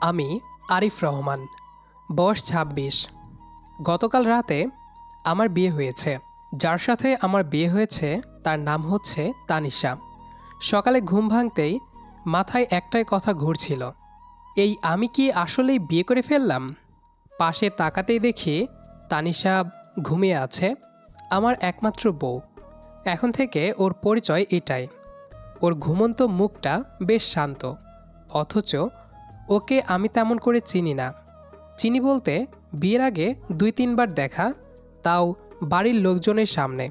আমি আরিফ রহমান, বয়স ছাব্বিশ। গতকাল রাতে আমার বিয়ে হয়েছে। যার সাথে আমার বিয়ে হয়েছে, তার নাম হচ্ছে তানিশা। সকালে ঘুম ভাঙতেই মাথায় একটাই কথা ঘুরছিল। এই আমি কি আসলেই বিয়ে করে ফেললাম? পাশে তাকাতেই দেখি তানিশা ঘুমিয়ে আছে, আমার একমাত্র বউ। এখন থেকে ওর পরিচয় এটাই। ওর ঘুমন্ত মুখটা বেশ শান্ত, অথচ ওকে আমি তেমন করে চিনি না। চিনি বলতে বিয়ের আগে দুই তিনবার দেখা, তাও বাড়ির লোকজনের সামনে।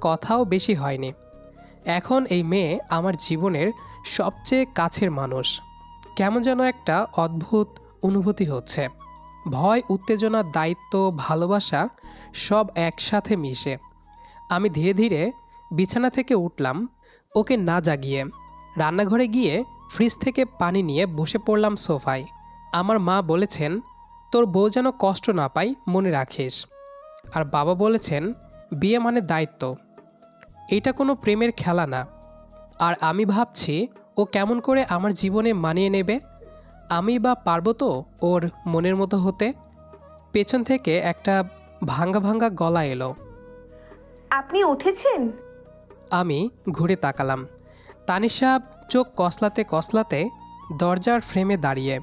কথাও বেশি হয়নি। এখন এই মেয়ে আমার জীবনের সবচেয়ে কাছের মানুষ। কেমন যেন একটা অদ্ভুত অনুভূতি হচ্ছে। ভয়, উত্তেজনা, দায়িত্ব, ভালোবাসা সব একসাথে মিশে। আমি ধীরে ধীরে বিছানা থেকে উঠলাম, ওকে না জাগিয়ে। রান্নাঘরে গিয়ে ফ্রিজ থেকে পানি নিয়ে বসে পড়লাম সোফায়। আমার মা বলেছেন তোর বউ যেন কষ্ট না পাই মনে রাখিস। আর বাবা বলেছেন বিয়ে মানে দায়িত্ব। এটা কোনো প্রেমের খেলা না। আর আমি ভাবছি ও কেমন করে আমার জীবনে মানিয়ে নেবে? আমি বা পারব তো ওর মনের মতো হতে? পেছন থেকে একটা ভাঙ্গা ভাঙ্গা গলা এলো। আপনি উঠেছেন? আমি ঘুরে তাকালাম। তানিশা চোখ কসলাতে কসলাতে দরজার ফ্রেমে দাঁড়িয়ে।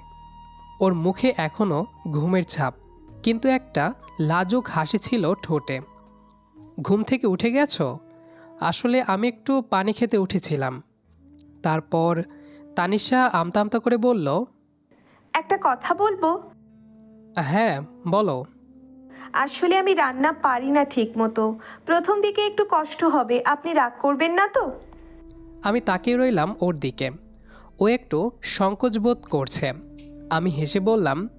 ওর মুখে এখনও ঘুমের ছাপ কিন্তু একটা লাজুক হাসি ছিল ঠোঁটে। ঘুম থেকে উঠে গেছো? আসলে আমি একটু পানি খেতে উঠেছিলাম। তারপর তানিশা আমতা আমতা করে বলল একটা কথা বলব? হ্যাঁ বলো। আসলে আমি রান্না পারি না ঠিক মতো প্রথম দিকে একটু কষ্ট হবে আপনি রাগ করবেন না তো? আমি তাকিয়ে রইলাম ওর দিকে। ও একটু সংকোচ বোধ করছে। আমি হেসে বললাম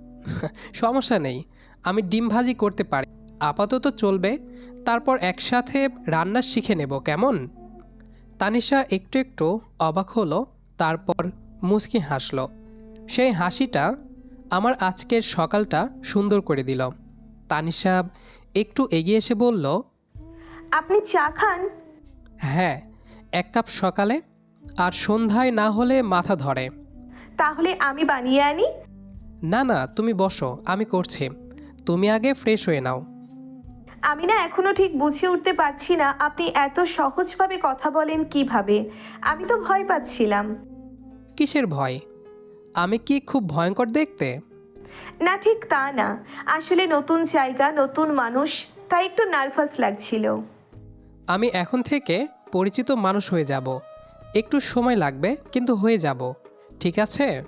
সমস্যা নেই আমি ডিম ভাজি করতে পারি। আপাতত চলবে তারপর একসাথে রান্না শিখে নেব কেমন? তানিশা একটু একটু অবাক হলো তারপর মুচকি হাসলো। সেই হাসিটা আমার আজকের সকালটা সুন্দর করে দিল। তানিশা একটু এগিয়ে এসে বলল আপনি চা খান? হ্যাঁ এক কাপ সকালে আর সন্ধ্যায় না হলে মাথা ধরে। তাহলে আমি বানিয়ে আনি? না না তুমি বসো আমি করছি। তুমি আগে ফ্রেশ হয়ে নাও। আমি না এখনও ঠিক বুঝে উঠতে পারছি না আপনি এত সহজভাবে কথা বলেন কীভাবে? আমি তো ভয় পাচ্ছিলাম। কিসের ভয়? আমি কি খুব ভয়ঙ্কর দেখতে? না ঠিক তা না। আসলে নতুন জায়গা নতুন মানুষ তাই একটু নার্ভাস লাগছিল। আমি এখন থেকে পরিচিত মানুষ হয়ে যাব। একটু সময় লাগবে কিন্তু হয়ে যাব। ঠিক আছে?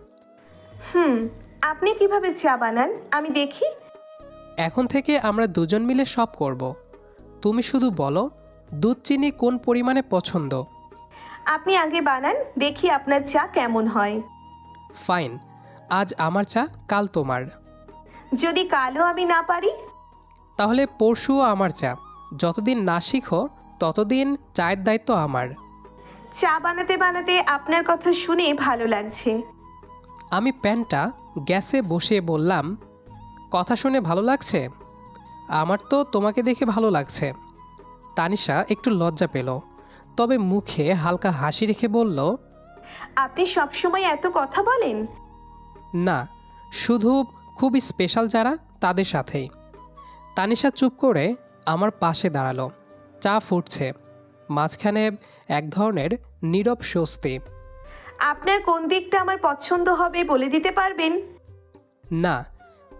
হুম আপনি কীভাবে চা বানান? আমি দেখি। এখন থেকে আমরা দুজন মিলে সব করব। তুমি শুধু বলো দুধ চিনি কোন পরিমাণে পছন্দ? আপনি আগে বানান দেখি আপনার চা কেমন হয়। ফাইন আজ আমার চা কাল তোমার। যদি কালও আমি না পারি? তাহলে পরশুও আমার চা। যতদিন না শিখো ততদিন চায়ের দায়িত্ব আমার। চা বানাতে বানাতে আপনার কথা শুনে ভালো লাগছে। আমি প্যানটা গ্যাসে বসিয়ে বললাম কথা শুনে ভালো লাগছে? আমার তো তোমাকে দেখে ভালো লাগছে। তানিশা একটু লজ্জা পেল তবে মুখে হালকা হাসি রেখে বলল আপনি সবসময় এত কথা বলেন? না শুধু খুব স্পেশাল যারা তাদের সাথেই। তানিশা চুপ করে আমার পাশে দাঁড়াল। চা ফুটছে। মাঝখানে এক ধরনের নীরব স্বস্তি। আপনার কোন দিকটা আমার পছন্দ হবে বলে দিতে পারবেন? না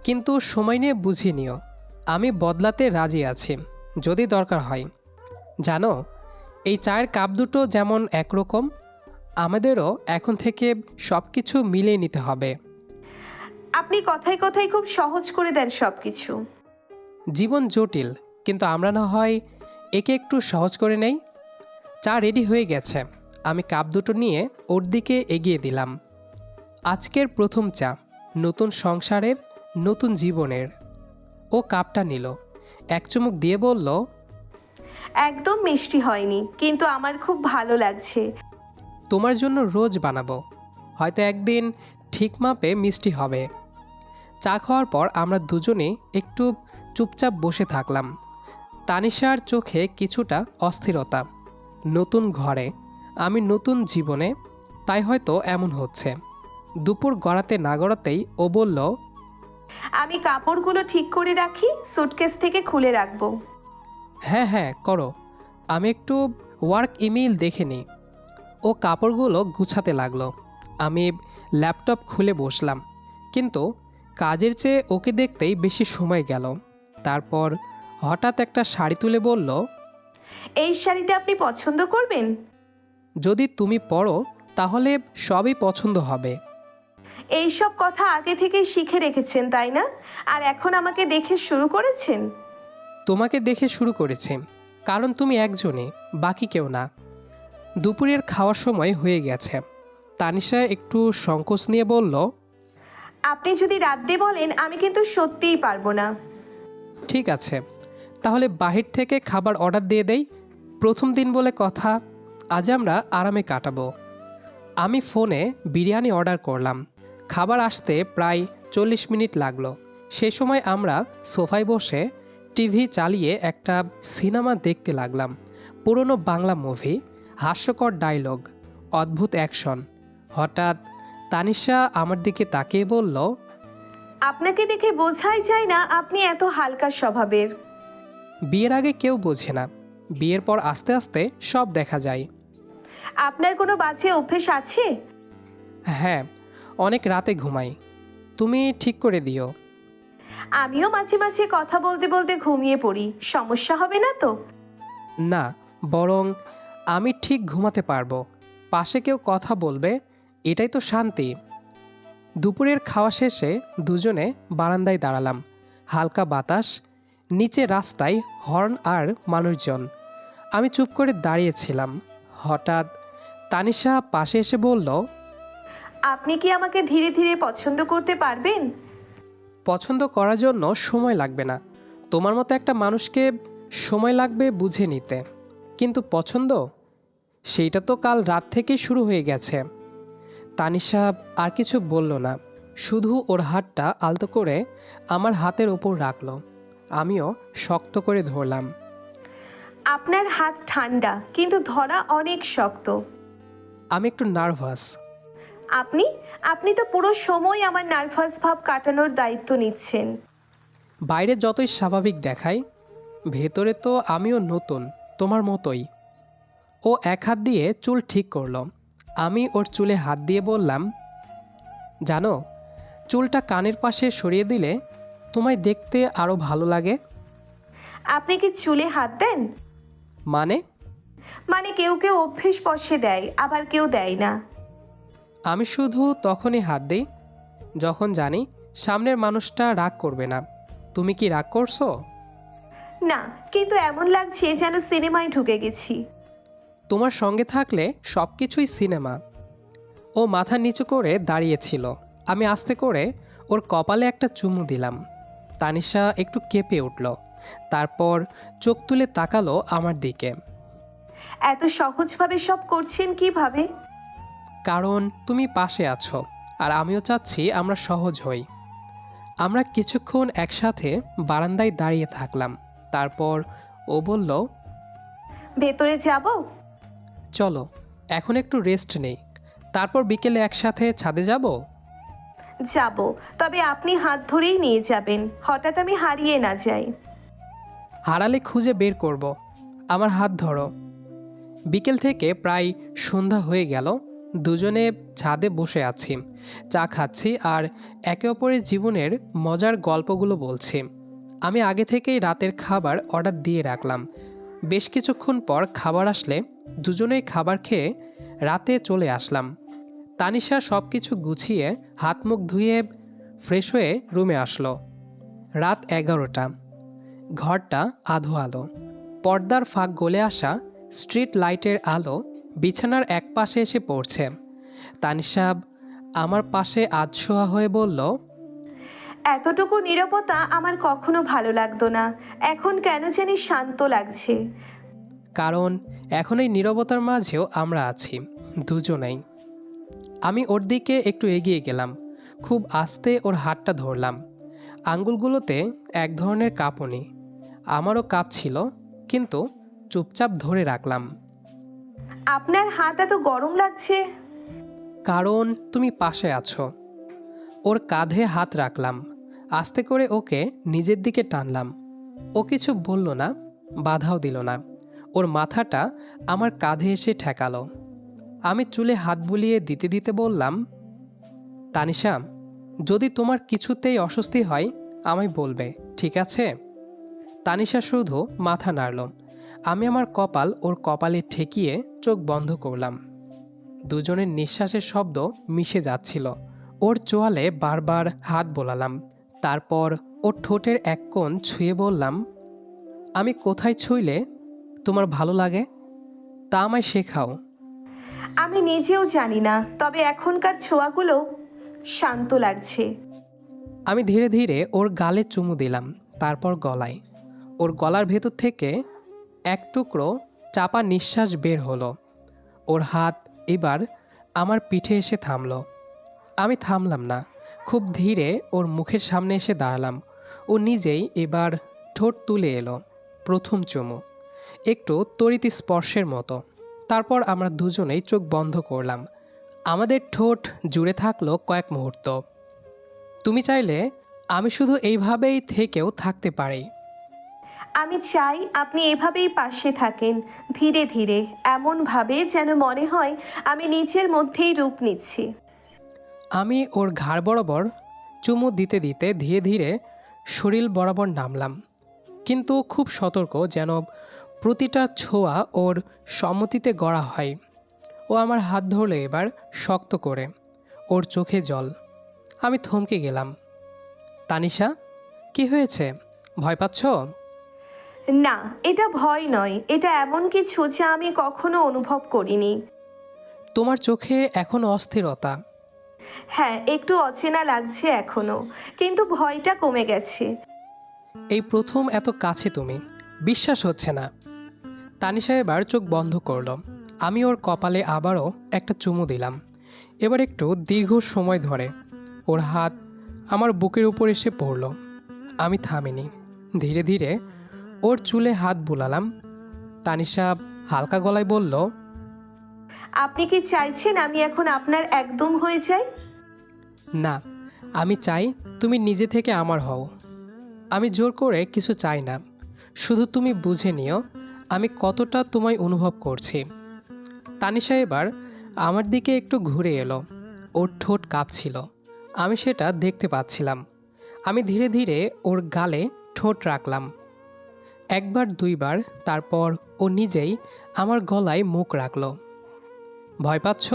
কিন্তু সময় নিয়ে বুঝিয়ে নিও। আমি বদলাতে রাজি আছি যদি দরকার হয়। জানো এই চায়ের কাপ দুটো যেমন একরকম আমাদেরও এখন থেকে সব কিছু মিলিয়ে নিতে হবে। আপনি কথায় কথায় খুব সহজ করে দেন সব কিছু জীবন জটিল কিন্তু আমরা না হয় একে একটু সহজ করে নেই। চা রেডি হয়ে গেছে। আমি কাপ দুটো নিয়ে ওর দিকে এগিয়ে দিলাম। আজকের প্রথম চা নতুন সংসারের নতুন জীবনের। ও কাপটা নিল। এক চুমুক দিয়ে বলল একদম মিষ্টি হয়নি কিন্তু আমার খুব ভালো লাগছে। তোমার জন্য রোজ বানাবো। হয়তো একদিন ঠিক মাপে মিষ্টি হবে। চা খাওয়ার পর আমরা দুজনেই একটু চুপচাপ বসে থাকলাম। তানিশার চোখে কিছুটা অস্থিরতা। নতুন ঘরে আমি নতুন জীবনে তাই হয়তো এমন হচ্ছে। দুপুর গড়াতে না গড়াতেই ও বলল আমি কাপড়গুলো ঠিক করে রাখি সুটকেস থেকে খুলে রাখব। হ্যাঁ হ্যাঁ করো। আমি একটু ওয়ার্ক ইমেইল দেখে নিই। ও কাপড়গুলো গুছাতে লাগল। আমি ল্যাপটপ খুলে বসলাম। কিন্তু কাজের চেয়ে ওকে দেখতেই বেশি সময় গেল। তারপর হঠাৎ একটা শাড়ি তুলে বলল এই শাড়িটা আপনি পছন্দ করবেন? যদি তুমি পড়ো তাহলে সবই পছন্দ হবে। এই সব কথা আগে থেকে শিখে রেখেছেন তাই না? আর এখন আমাকে দেখে শুরু করেছেন? তোমাকে দেখে শুরু করেছে কারণ তুমি একজনে বাকি কেউ না। দুপুরের খাওয়ার সময় হয়ে গেছে। তানিশা একটু সংকোচ নিয়ে বলল আপনি যদি রাত দিয়ে বলেন আমি কিন্তু সত্যিই পারব না। ঠিক আছে তাহলে বাহির থেকে খাবার অর্ডার দিয়ে দেই। প্রথম দিন বলে কথা, আজ আমরা আরামে কাটাবো। আমি ফোনে বিরিয়ানি অর্ডার করলাম। খাবার আসতে প্রায় চল্লিশ মিনিট লাগল। সে সময় আমরা সোফায় বসে টিভি চালিয়ে একটা সিনেমা দেখতে লাগলাম। পুরনো বাংলা মুভি, হাস্যকর ডায়লগ, অদ্ভুত অ্যাকশন। হঠাৎ তানিশা আমার দিকে তাকিয়ে বলল, আপনাকে দেখে বোঝাই যায় না আপনি এত হালকা স্বভাবের। বিয়ের আগে কেউ বোঝে না। বিয়ের পর আস্তে আস্তে সব দেখা যায়। আপনার কোনো বাজে অভ্যেস আছে? হ্যাঁ অনেক রাতে ঘুমাই। তুমি ঠিক করে দিও। আমিও মাঝে মাঝে কথা বলতে বলতে ঘুমিয়ে পড়ি। সমস্যা হবে না তো? না বরং আমি ঠিক ঘুমাতে পারব। পাশে কেউ কথা বলবে এটাই তো শান্তি। দুপুরের খাওয়া শেষে দুজনে বারান্দায় দাঁড়ালাম। হালকা বাতাস নিচে রাস্তায় হর্ন আর মানুষজন। আমি চুপ করে দাঁড়িয়েছিলাম। হঠাৎ তানিশা পাশে এসে বলল আপনি কি আমাকে ধীরে ধীরে পছন্দ করতে পারবেন? পছন্দ করার জন্য সময় লাগবে না। তোমার মতো একটা মানুষকে সময় লাগবে বুঝে নিতে। কিন্তু পছন্দ? সেইটা তো কাল রাত থেকে শুরু হয়ে গেছে তানিশা আর কিছু বলল না। শুধু ওর হাতটা আলতো করে আমার হাতের ওপর রাখল। আমিও শক্ত করে ধরলাম। আপনার হাত ঠান্ডা কিন্তু ধরা অনেক শক্ত। আমি একটু নার্ভাস। আপনি? আপনি তো পুরো সময় আমার নার্ভাস ভাব কাটানোর দায়িত্ব নিচ্ছেন। বাইরে যতই স্বাভাবিক দেখায় ভেতরে তো আমিও নতুন তোমার মতোই। ও এক হাত দিয়ে চুল ঠিক করল। আমি ওর চুলে হাত দিয়ে বললাম জানো চুলটা কানের পাশে সরিয়ে দিলে তোমায় দেখতে আরও ভালো লাগে। আপনি কি চুলে হাত দেন? মানে? মানে কেউ কেউ অভ্যেস বসে দেয় আবার কেউ দেয় না। আমি শুধু তখনই হাত দিই যখন জানি সামনের মানুষটা রাগ করবে না। তুমি কি রাগ করছ? না কিন্তু এমন লাগছে যেন সিনেমায় ঢুকে গেছি। তোমার সঙ্গে থাকলে সব কিছুই সিনেমা। ও মাথা নিচু করে দাঁড়িয়েছিল। আমি আস্তে করে ওর কপালে একটা চুমু দিলাম। তানিশা একটু কেঁপে উঠল। তারপর চোখ তুলে তাকালো আমার দিকে। এত সহজভাবে সব করছেন কীভাবে? কারণ তুমি পাশে আছো আর আমিও চাচ্ছি আমরা সহজ হই। আমরা কিছুক্ষণ একসাথে বারান্দায় দাঁড়িয়ে থাকলাম। তারপর ও বলল ভেতরে যাব? চলো এখন একটু রেস্ট নেই। তারপর বিকেলে একসাথে ছাদে যাব? যাব, তবে আপনি হাত ধরেই নিয়ে যাবেন। হঠাৎ আমি হারিয়ে না যাই। হারালে খুঁজে বের করব। আমার হাত ধরো। বিকেল থেকে প্রায় সন্ধ্যা হয়ে গেল। দুজনে ছাদে বসে আছি। চা খাচ্ছি আর একে অপরের জীবনের মজার গল্পগুলো বলছি। আমি আগে থেকেই রাতের খাবার অর্ডার দিয়ে রাখলাম। বেশ কিছুক্ষণ পর খাবার আসলে দুজনেই খাবার খেয়ে রাতে চলে আসলাম। তানিশা সব কিছু গুছিয়ে হাত মুখ ধুয়ে ফ্রেশ হয়ে রুমে আসলো। রাত এগারোটা। ঘরটা আধো আলো। পর্দার ফাঁক গলে আসা স্ট্রিট লাইটের আলো বিছানার এক পাশে এসে পড়ছে। তানিসাব আমার পাশে আধশোয়া হয়ে বলল এতটুকু নিরাপত্তা আমার কখনো ভালো লাগতো না। এখন কেন জানি শান্ত লাগছে। কারণ এখন এই নীরবতার মাঝেও আমরা আছি দুজনেই। আমি ওর দিকে একটু এগিয়ে গেলাম। খুব আস্তে ওর হাতটা ধরলাম। আঙ্গুলগুলোতে এক ধরনের কাঁপুনি। আমারও কাঁপছিল কিন্তু চুপচাপ ধরে রাখলাম। আপনার হাত এত গরম লাগছে। কারণ তুমি পাশে আছো। ওর কাঁধে হাত রাখলাম। আস্তে করে ওকে নিজের দিকে টানলাম। ও কিছু বলল না বাধাও দিল না। ওর মাথাটা আমার কাঁধে এসে ঠেকালো। আমি চুলে হাত বুলিয়ে দিতে দিতে বললাম, তানিশা, যদি তোমার কিছুতেই অস্বস্তি হয়, আমায় বলবে, ঠিক আছে? তানিশা শুধু মাথা নাড়ল। আমি আমার কপাল ওর কপালে ঠেকিয়ে চোখ বন্ধ করলাম। দুজনের নিঃশ্বাসের শব্দ মিশে যাচ্ছিল। ওর চোয়ালে বারবার হাত বোলালাম। তারপর ওর ঠোঁটের এক কোণ ছুঁয়ে বললাম, আমি কোথায় ছুঁইলে তোমার ভালো লাগে? তা আমায় শেখাও। আমি নিজেও জানি না, তবে এখনকার ছোঁয়াগুলো শান্ত লাগছে। আমি ধীরে ধীরে ওর গালে চুমু দিলাম, তারপর গলায়। ওর গলার ভেতর থেকে এক টুকরো চাপা নিঃশ্বাস বের হলো। ওর হাত এবার আমার পিঠে এসে থামলো। আমি থামলাম না, খুব ধীরে ওর মুখের সামনে এসে দাঁড়ালাম। ও নিজেই এবার ঠোঁট তুলে এলো, প্রথম চুমু। একটু তড়িৎ স্পর্শের মতো। তারপর আমরা দুজনেই চোখ বন্ধ করলাম। আমাদের ঠোঁট জুড়ে থাকল কয়েক মুহূর্ত। তুমি চাইলে আমি শুধু এইভাবেই থেকেও থাকতে পারি। আমি চাই আপনি এভাবেই পাশে থাকেন ধীরে ধীরে এমনভাবে যেন মনে হয় আমি নিজের মধ্যেই রূপ নিচ্ছি। আমি ওর ঘাড় বরাবর চুমু দিতে দিতে ধীরে ধীরে শরীর বরাবর নামলাম। কিন্তু খুব সতর্ক যেন প্রতিটা ছোঁয়া ওর সম্মতিতে গড়া হয়। ও আমার হাত ধরলে এবার শক্ত করে। ওর চোখে জল। আমি থমকে গেলাম। তানিশা কি হয়েছে? ভয় পাচ্ছ? না এটা ভয় নয়। এটা এমন কিছু যা আমি কখনো অনুভব করিনি। তোমার চোখে এখন অস্থিরতা। হ্যাঁ একটু অচেনা লাগছে এখনও। কিন্তু ভয়টা কমে গেছে। এই প্রথম এত কাছে তুমি। বিশ্বাস হচ্ছে না। তানিশা এবার চোখ বন্ধ করল। আমি ওর কপালে আবারও একটা চুমু দিলাম। এবার একটু দীর্ঘ সময় ধরে ওর হাত আমার বুকের উপর এসে পড়ল। আমি থামিনি। ধীরে ধীরে ওর চুলে হাত বুলালাম। তানিশা হালকা গলায় বলল আপনি কি চাইছেন আমি এখন আপনার একদম হয়ে যাই? না আমি চাই তুমি নিজে থেকে আমার হও। আমি জোর করে কিছু চাই না। শুধু তুমি বুঝে নিও আমি কতটা তোমায় অনুভব করছি। তানিশা এবার আমার দিকে একটু ঘুরে এলো। ওর ঠোঁট কাঁপছিল। আমি সেটা দেখতে পাচ্ছিলাম। আমি ধীরে ধীরে ওর গালে ঠোঁট রাখলাম। একবার দুইবার তারপর ও নিজেই আমার গলায় মুখ রাখল। ভয় পাচ্ছ?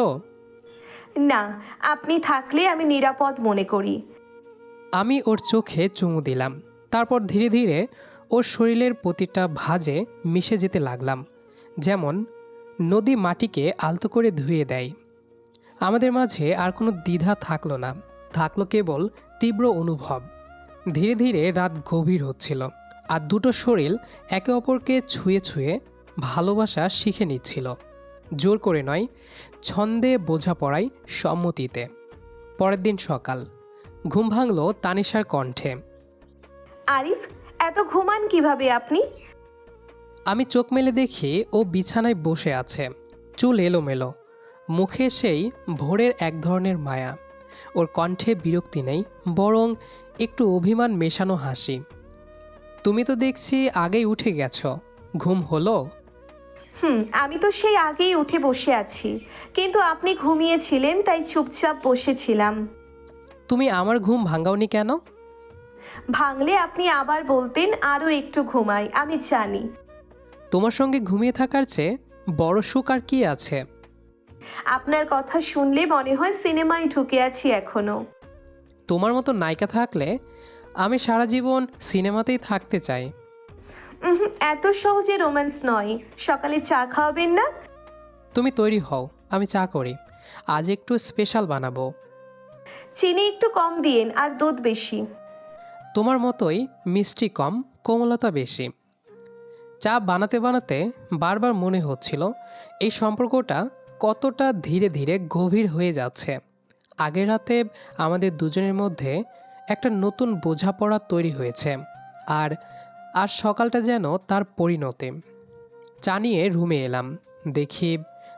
না আপনি থাকলে আমি নিরাপদ মনে করি। আমি ওর চোখে চুমু দিলাম। তারপর ধীরে ধীরে ওর শরীরের প্রতিটা ভাঁজে মিশে যেতে লাগলাম। যেমন, নদী মাটিকে আলতো করে ধুয়ে দেয়। আমাদের মাঝে আর কোনো দ্বিধা থাকল না, থাকল কেবল তীব্র অনুভব। ধীরে ধীরে রাত গভীর হচ্ছিল আর দুটো শরীর একে অপরকে ছুঁয়ে ছুঁয়ে ভালোবাসা শিখে নিচ্ছিল। জোর করে নয়, ছন্দে বোঝাপড়ায় সম্মতিতে। পরের দিন সকাল, ঘুম ভাঙল তানিশার কণ্ঠে। আরিফ এত ঘুমান কীভাবে আপনি? আমি চোখ মেলে দেখি ও বিছানায় বসে আছে। চুল এলোমেলো। মুখে সেই ভোরের এক ধরনের মায়া। ওর কণ্ঠে বিরক্তি নেই বরং একটু অভিমান মেশানো হাসি। তুমি তো দেখছি আগেই উঠে গেছো। ঘুম হলো? হুম আমি তো সেই আগেই উঠে বসে আছি। কিন্তু আপনি ঘুমিয়েছিলেন তাই চুপচাপ বসেছিলাম। তুমি আমার ঘুম ভাঙাওনি কেন? ভাঙলে আপনি আবার বলতেন আরও একটু ঘুমাই আমি জানি। তোমার সঙ্গে ঘুমিয়ে থাকার চেয়ে বড় সুখ আর কি আছে? আপনার কথা শুনলে মনে হয় সিনেমায় ঢুকে আছি এখনও। তোমার মতো নায়িকা থাকলে আমি সারা জীবন সিনেমাতেই থাকতে চাই। উহুম, এত সহজে রোম্যান্স নয়। সকালে চা খাওয়াবেন না? তুমি তৈরি হও আমি চা করি। আজ একটু স্পেশাল বানাবো। চিনি একটু কম দিয়েন আর দুধ বেশি। তোমার মতোই মিষ্টি কম, কোমলতা বেশি। চা বানাতে বানাতে বারবার মনে হচ্ছিল, এই সম্পর্কটা কতটা ধীরে ধীরে গভীর হয়ে যাচ্ছে। আগের রাতে আমাদের দুজনের মধ্যে একটা নতুন বোঝাপড়া তৈরি হয়েছে, আর আর সকালটা যেন তার পরিণতি। চা নিয়ে রুমে এলাম, দেখি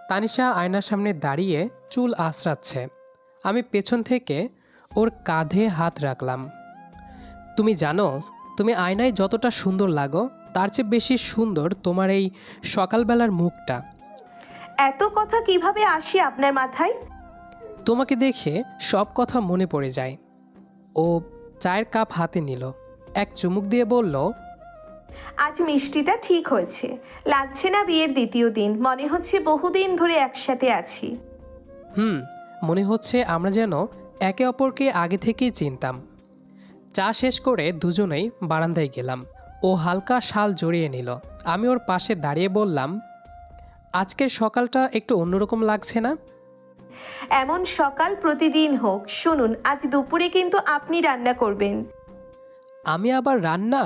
তানিশা আয়নার সামনে দাঁড়িয়ে চুল আঁচড়াচ্ছে। আমি পেছন থেকে ওর কাঁধে হাত রাখলাম। তুমি জানো তুমি আয়নায় যতটা সুন্দর লাগো তার চেয়ে বেশি সুন্দর তোমার এই সকালবেলার মুখটা। এত কথা কীভাবে আসি আপনার মাথায়? তোমাকে দেখে সব কথা মনে পড়ে যায়। ও চায়ের কাপ হাতে নিল এক চুমুক দিয়ে বলল আজ মিষ্টিটা ঠিক হয়েছে লাগছে না বিয়ের দ্বিতীয় দিন মনে হচ্ছে বহুদিন ধরে একসাথে আছি। হুম মনে হচ্ছে আমরা যেন একে অপরকে আগে থেকেই চিনতাম। চা শেষ করে দুজনেই বারান্দায় গেলাম। ও হালকা শাল জড়িয়ে নিল। আমি ওর পাশে দাঁড়িয়ে বললাম আজকের সকালটা একটু অন্যরকম লাগছে না? এমন সকাল প্রতিদিন হোক শুনুন আজ দুপুরে কিন্তু আপনি রান্না করবেন। আমি আবার রান্না?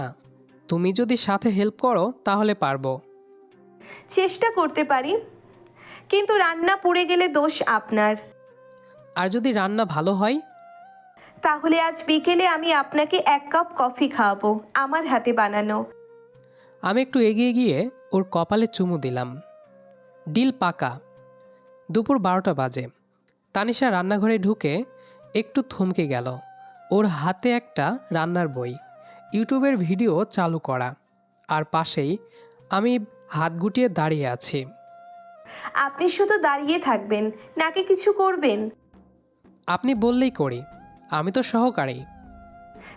তুমি যদি সাথে হেল্প করো তাহলে পারব। চেষ্টা করতে পারি কিন্তু রান্না পুড়ে গেলে দোষ আপনার। আর যদি রান্না ভালো হয়? তাহলে আজ বিকেলে আমি আপনাকে এক কাপ কফি খাওয়াবো আমার হাতে বানানো। আমি একটু এগিয়ে গিয়ে ওর কপালে চুমু দিলাম। ডিল পাকা। দুপুর বারোটা বাজে। তানিশা রান্নাঘরে ঢুকে একটু থমকে গেল। ওর হাতে একটা রান্নার বই ইউটিউবের ভিডিও চালু করা। আর পাশেই আমি হাত গুটিয়ে দাঁড়িয়ে আছি। আপনি শুধু দাঁড়িয়ে থাকবেন নাকি কিছু করবেন। আপনি বললেই করি। আমি তো সহকারী।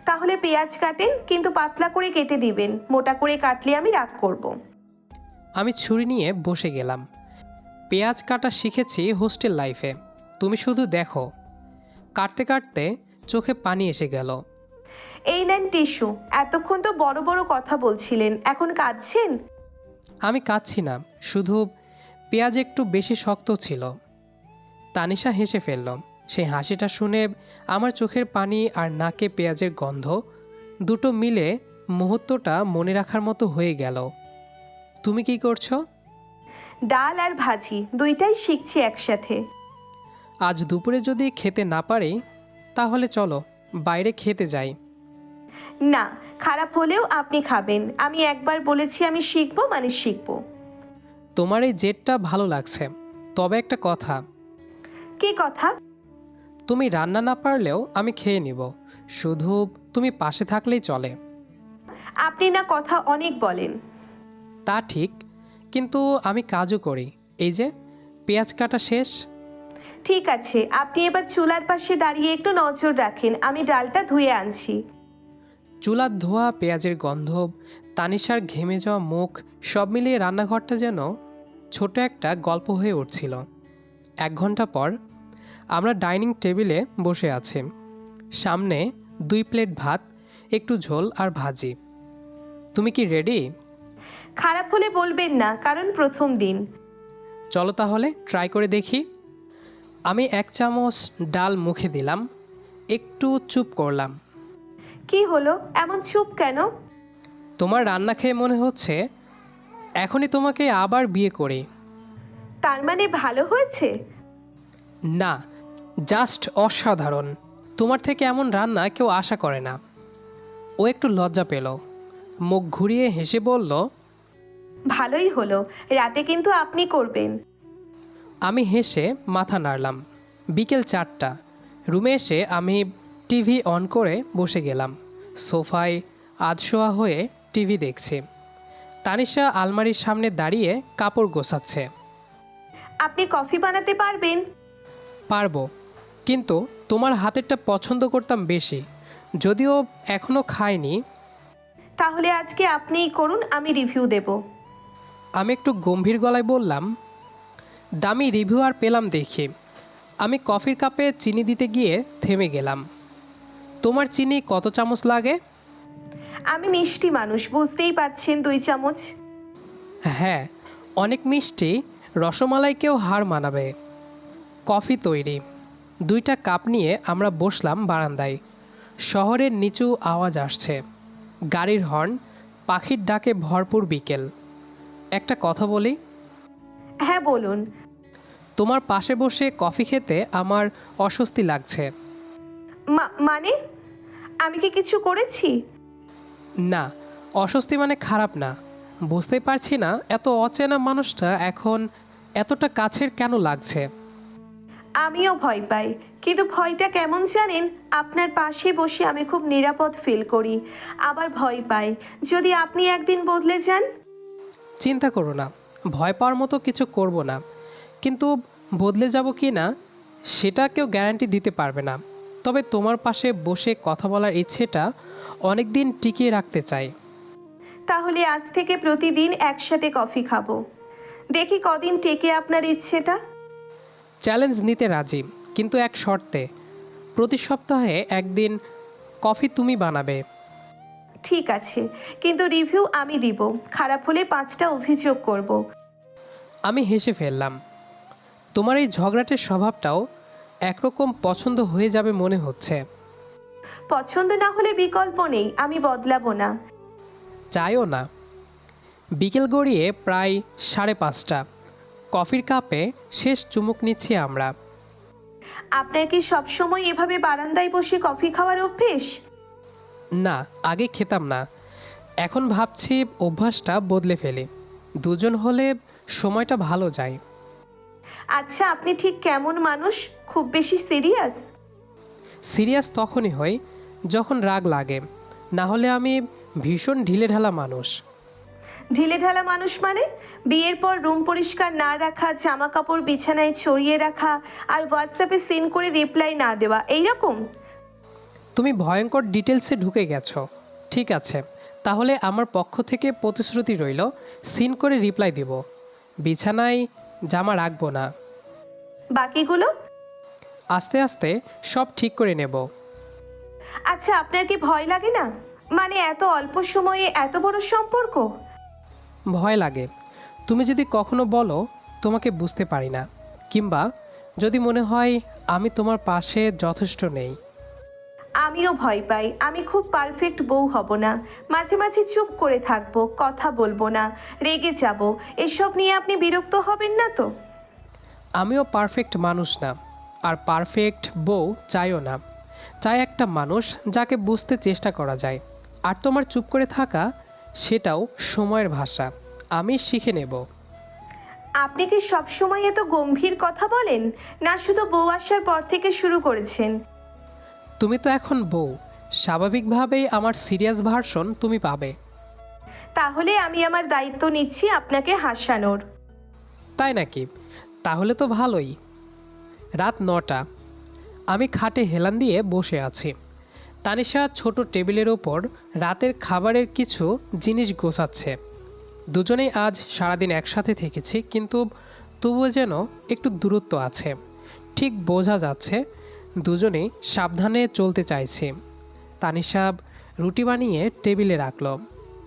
তাহলে পেঁয়াজ কাটেন কিন্তু পাতলা করে কেটে দিবেন। মোটা করে কাটলে আমি রাগ করব। আমি ছুরি নিয়ে বসে গেলাম। পেঁয়াজ কাটা শিখেছি হোস্টেল লাইফে। তুমি শুধু দেখো। কাটতে কাটতে চোখে পানি এসে গেল। এই নেন টিস্যু এতক্ষণ তো বড় বড় কথা বলছিলেন। এখন কাঁদছেন আমি কাঁদছি না শুধু পেঁয়াজ একটু বেশি শক্ত ছিল। তানিশা হেসে ফেলল। সেই হাসিটা শুনে আমার চোখের পানি আর নাকে পেঁয়াজের গন্ধ দুটো মিলে মুহূর্তটা মনে রাখার মতো হয়ে গেল। তুমি কি করছ? ডাল আর ভাজি দুইটাই শিখছি একসাথে। আজ দুপুরে যদি খেতে না পারি তাহলে চলো বাইরে খেতে যাই। না খারাপ হলেও আপনি খাবেন। আমি একবার বলেছি আমি শিখব মানে শিখব। তোমার এই জেটটা ভালো লাগছে। তবে একটা কথা। কি কথা? তুমি রান্না না পারলেও আমি খেয়ে নিব। শুধু তুমি পাশে থাকলেই চলে। আপনি না কথা অনেক বলেন। তা ঠিক কিন্তু আমি কাজও করি। এই যে পেঁয়াজ কাটা শেষ? ঠিক আছে আপনি এবার চুলার পাশে দাঁড়িয়ে একটু নজর রাখেন আমি ডালটা ধুয়ে আনছি। চুলার ধোয়া পেঁয়াজের গন্ধ তানিশার ঘেমে যাওয়া মুখ সব মিলিয়ে রান্নাঘরটা যেন ছোট একটা গল্প হয়ে উঠছিল। এক ঘণ্টা পর আমরা ডাইনিং টেবিলে বসে আছি। সামনে দুই প্লেট ভাত একটু ঝোল আর ভাজি। তুমি কি রেডি? খারাপ হলে বলবেন না কারণ প্রথম দিন। চলো তাহলে ট্রাই করে দেখি। আমি এক চামচ ডাল মুখে দিলাম একটু চুপ করলাম। কি হলো? এমন চুপ কেন? তোমার রান্না খেয়ে মনে হচ্ছে এখনই তোমাকে আবার বিয়ে করি। তার মানে ভালো হয়েছে? না জাস্ট অসাধারণ। তোমার থেকে এমন রান্না কেউ আশা করে না। ও একটু লজ্জা পেল। মুখ ঘুরিয়ে হেসে বলল ভালোই হলো রাতে কিন্তু আপনি করবেন। আমি হেসে মাথা নাড়লাম। বিকেল চারটা। রুমে এসে আমি টিভি অন করে বসে গেলাম। সোফায় আধশোয়া হয়ে টিভি দেখছি। তানিশা আলমারির সামনে দাঁড়িয়ে কাপড় গোছাচ্ছে। আপনি কফি বানাতে পারবেন? পারব। কিন্তু তোমার হাতেরটা পছন্দ করতাম বেশি যদিও এখনও খাইনি। তাহলে আজকে আপনিই করুন আমি রিভিউ দেব। আমি একটু গম্ভীর গলায় বললাম দামি রিভিউ আর পেলাম দেখি। আমি কফির কাপে চিনি দিতে গিয়ে থেমে গেলাম। তোমার চিনি কত চামচ লাগে? আমি মিষ্টি মানুষ বুঝতেই পারছেন দুই চামচ। হ্যাঁ অনেক মিষ্টি রসমালাইকেও হার মানাবে। কফি তৈরি। দুইটা কাপ নিয়ে আমরা বসলাম বারান্দায়। শহরের নিচু আওয়াজ আসছে। গাড়ির হর্ন পাখির ডাকে ভরপুর বিকেল। একটা কথা বলি? হ্যাঁ বলুন। তোমার পাশে বসে কফি খেতে আমার অস্বস্তি লাগছে। মা- মানে? আমি কি কিছু করেছি? না অস্বস্তি মানে খারাপ না। বুঝতে পারছি না এত অচেনা মানুষটা এখন এতটা কাছের কেন লাগছে? আমিও ভয় পাই। কিন্তু ভয়টা কেমন জানেন? আপনার পাশে বসে আমি খুব নিরাপদ ফিল করি। আবার ভয় পাই। যদি আপনি একদিন বদলে যান? চিন্তা করো না। ভয় পাওয়ার মতো কিছু করব না। কিন্তু বদলে যাব কি না সেটা কেউ গ্যারান্টি দিতে পারবে না। তবে তোমার পাশে বসে কথা বলার ইচ্ছেটা অনেক দিন টিকিয়ে রাখতে চাই। তাহলে আজ থেকে প্রতিদিন একসাথে কফি খাব। দেখি কদিন টেকে আপনার ইচ্ছেটা। চ্যালেঞ্জ নিতে রাজি কিন্তু এক শর্তে। প্রতি সপ্তাহে একদিন কফি তুমি বানাবে। ঠিক আছে কিন্তু রিভিউ আমি দিব খারাপ হলে পাঁচটা অভিযোগ করব। আমি হেসে ফেললাম। তোমার এই ঝগড়াটের স্বভাবটাও একরকম পছন্দ হয়ে যাবে মনে হচ্ছে। পছন্দ না হলে বিকল্প নেই আমি বদলাবো না। চাইও না। বিকেল গড়িয়ে প্রায় সাড়ে পাঁচটা। কফির কাপে শেষ চুমুক নিচ্ছি আমরা। আপনার কি সবসময় এভাবে বারান্দায় বসে কফি খাওয়ার অভ্যেস? না আগে খেতাম না। এখন ভাবছি অভ্যাসটা বদলে ফেলি। দুজন হলে সময়টা ভালো যায়। আচ্ছা আপনি ঠিক কেমন মানুষ? খুব বেশি সিরিয়াস? সিরিয়াস তখনই হয় যখন রাগ লাগে। না হলে আমি ভীষণ ঢিলেঢালা মানুষ। ঢিলে ঢালা মানুষ মানে? বিয়ের পর রুম পরিষ্কার না রাখা জামা কাপড় বিছানায় ছড়িয়ে রাখা আর হোয়াটসঅ্যাপে সিন করে রিপ্লাই না দেওয়া এইরকম? তুমি ভয়ঙ্কর ডিটেলসে ঢুকে গেছো। ঠিক আছে তাহলে আমার পক্ষ থেকে প্রতিশ্রুতি রইল সিন করে রিপ্লাই দিব। বিছানায় জামা রাখব না। বাকিগুলো? আস্তে আস্তে সব ঠিক করে নেব। আচ্ছা আপনার কি ভয় লাগে না? মানে এত অল্প সময়ে এত বড় সম্পর্ক? ভয় লাগে। তুমি যদি কখনো বলো তোমাকে বুঝতে পারি না। কিংবা যদি মনে হয় আমি তোমার পাশে যথেষ্ট নেই। আমিও ভয় পাই। আমি খুব পারফেক্ট বউ হব না। মাঝে মাঝে চুপ করে থাকব কথা বলব না রেগে যাব। এসব নিয়ে আপনি বিরক্ত হবেন না তো? আমিও পারফেক্ট মানুষ না আর পারফেক্ট বউ চাইও না। চাই একটা মানুষ যাকে বুঝতে চেষ্টা করা যায়। আর তোমার চুপ করে থাকা সেটাও সময়ের ভাষা। আমি শিখে নেব। আপনি কি সবসময় এত গম্ভীর কথা বলেন? না শুধু বউ আসার পর থেকে শুরু করেছেন। তুমি তো এখন বউ। স্বাভাবিকভাবেই আমার সিরিয়াস ভার্সন তুমি পাবে। তাহলে আমি আমার দায়িত্ব নিচ্ছি আপনাকে হাসানোর। তাই নাকি? তাহলে তো ভালোই। রাত নটা। আমি খাটে হেলান দিয়ে বসে আছি। তানিশা ছোট টেবিলের ওপর রাতের খাবারের কিছু জিনিস গোছাচ্ছে। দুজনেই আজ সারাদিন একসাথে থেকেছি, কিন্তু তবুও যেন একটু দূরত্ব আছে। ঠিক বোঝা যাচ্ছে, দুজনেই সাবধানে চলতে চাইছি। তানিশা রুটি বানিয়ে টেবিলে রাখল।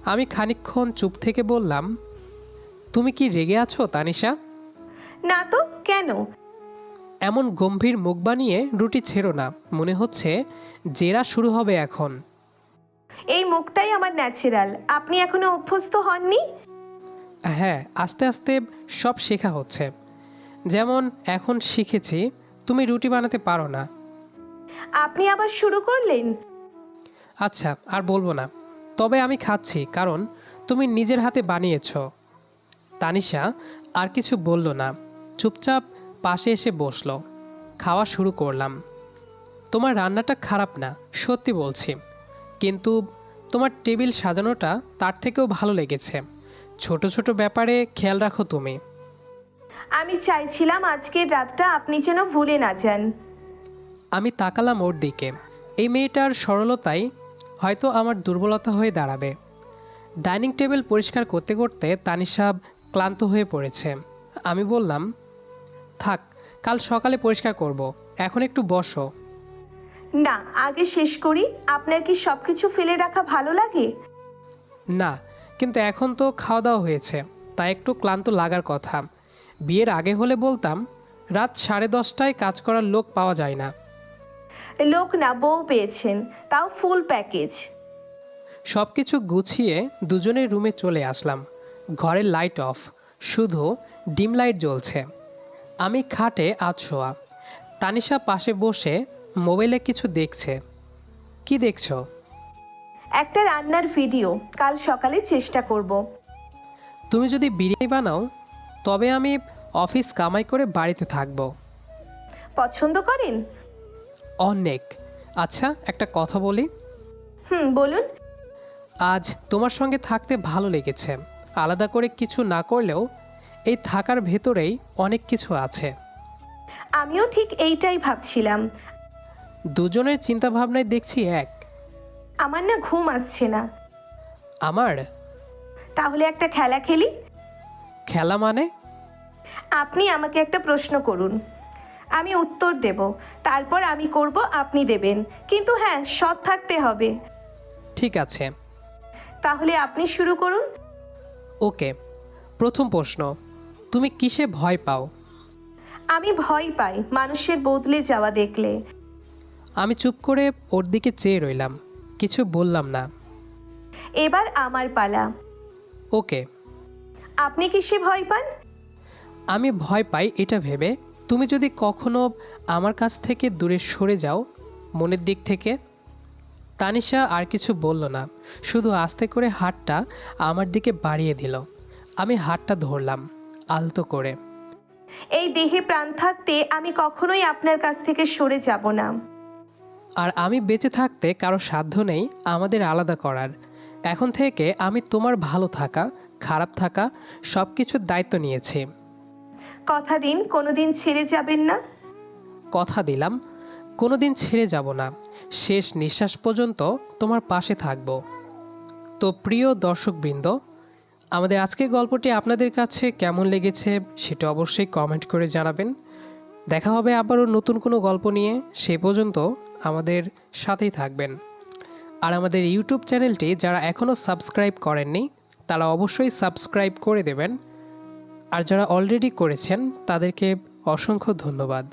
আমি খানিকক্ষণ চুপ থেকে বললাম, তুমি কি রেগে আছো, তানিশা? না তো, কেন? এমন গম্ভীর মুখ বানিয়ে রুটি ছেড়ো না। মনে হচ্ছে জেরা শুরু হবে এখন। এই মুখটাই আমার ন্যাচারাল। আপনি এখনও অভ্যস্ত হননি? হ্যাঁ আস্তে আস্তে সব শেখা হচ্ছে। যেমন এখন শিখেছি তুমি রুটি বানাতে পারো না। আপনি আবার শুরু করলেন? আচ্ছা আর বলব না। তবে আমি খাচ্ছি কারণ তুমি নিজের হাতে বানিয়েছো। তানিশা আর কিছু বলল না। চুপচাপ পাশে এসে বসল। খাওয়া শুরু করলাম। তোমার রান্নাটা খারাপ না সত্যি বলছি। কিন্তু তোমার টেবিল সাজানোটা তার থেকেও ভালো লেগেছে। ছোট ছোট ব্যাপারে খেয়াল রাখো তুমি। আমি চাইছিলাম আজকের রাতটা আপনি যেন ভুলে না যান। আমি তাকালাম ওর দিকে। এই মেয়েটার সরলতাই হয়তো আমার দুর্বলতা হয়ে দাঁড়াবে। ডাইনিং টেবিল পরিষ্কার করতে করতে তানিশা ক্লান্ত হয়ে পড়েছে। আমি বললাম থাক কাল সকালে পরিষ্কার করব। এখন একটু বসো। না আগে শেষ করি। আপনার কি সব কিছু ফেলে রাখা ভালো লাগে? না কিন্তু এখন তো খাওয়া দাওয়া হয়েছে তাই একটু ক্লান্ত লাগার কথা। বিয়ের আগে হলে বলতাম রাত সাড়ে দশটায় কাজ করার লোক পাওয়া যায় না। লোক না বউ পেয়েছেন তাও ফুল প্যাকেজ। সব কিছু গুছিয়ে দুজনের রুমে চলে আসলাম। ঘরের লাইট অফ শুধু ডিম লাইট জ্বলছে। আমি খাটে আজ শোয়া। তানিশা পাশে বসে মোবাইলে কিছু দেখছে। কি দেখছ? একটা রান্নার ভিডিও। কাল সকালে চেষ্টা করব। তুমি যদি বিরিয়ানি বানাও তবে আমি অফিস কামাই করে বাড়িতে থাকব। পছন্দ করেন? অনেক। আচ্ছা একটা কথা বলি। হুম বলুন। আজ তোমার সঙ্গে থাকতে ভালো লেগেছে। আলাদা করে কিছু না করলেও এই থাকার ভেতরেই অনেক কিছু আছে। আমিও ঠিক এইটাই ভাবছিলাম। দুজনের চিন্তাভাবনায় দেখছি এক। আমার না ঘুম আসছে না। আমার? তাহলে একটা খেলা খেলি? খেলা মানে? আপনি আমাকে একটা প্রশ্ন করুন। আমি উত্তর দেব তারপর আমি করব আপনি দেবেন। কিন্তু হ্যাঁ সৎ থাকতে হবে। ঠিক আছে। তাহলে আপনি শুরু করুন। ওকে প্রথম প্রশ্ন। তুমি কিসে ভয় পাও? আমি ভয় পাই মানুষের বদলে যাওয়া দেখলে। আমি চুপ করে ওর দিকে চেয়ে রইলাম কিছু বললাম না। এবার আমার পালা। ওকে। আপনি কিসে ভয় পান? আমি ভয় পাই এটা ভেবে তুমি যদি কখনো আমার কাছ থেকে দূরে সরে যাও মনের দিক থেকে। তানিশা আর কিছু বলল না শুধু আস্তে করে হাতটা আমার দিকে বাড়িয়ে দিল। আমি হাতটা ধরলাম। আলতো করে। এই দেহে প্রাণ থাকতে আমি কখনোই আপনার কাছ থেকে সরে যাব না। আর আমি বেঁচে থাকতে কারও সাধ্য নেই আমাদের আলাদা করার। এখন থেকে আমি তোমার ভালো থাকা খারাপ থাকা সব কিছুর দায়িত্ব নিয়েছি। কথা দিন কোনোদিন ছেড়ে যাবেন না? কথা দিলাম কোনো দিন ছেড়ে যাব না। শেষ নিঃশ্বাস পর্যন্ত তোমার পাশে থাকব। তো প্রিয় দর্শকবৃন্দ আমাদের আজকের গল্পটি আপনাদের কাছে কেমন লেগেছে সেটা অবশ্যই কমেন্ট করে জানাবেন। দেখা হবে আবারও নতুন কোনো গল্প নিয়ে, সে পর্যন্ত আমাদের সাথেই থাকবেন। আর আমাদের ইউটিউব চ্যানেলটি যারা এখনও সাবস্ক্রাইব করেননি, তারা অবশ্যই সাবস্ক্রাইব করে দেবেন। আর যারা অলরেডি করেছেন, তাদেরকে অসংখ্য ধন্যবাদ।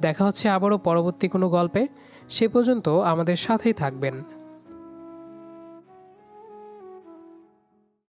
দেখা হচ্ছে আবারও পরবর্তী কোনো গল্পে, সে পর্যন্ত আমাদের সাথেই থাকবেন।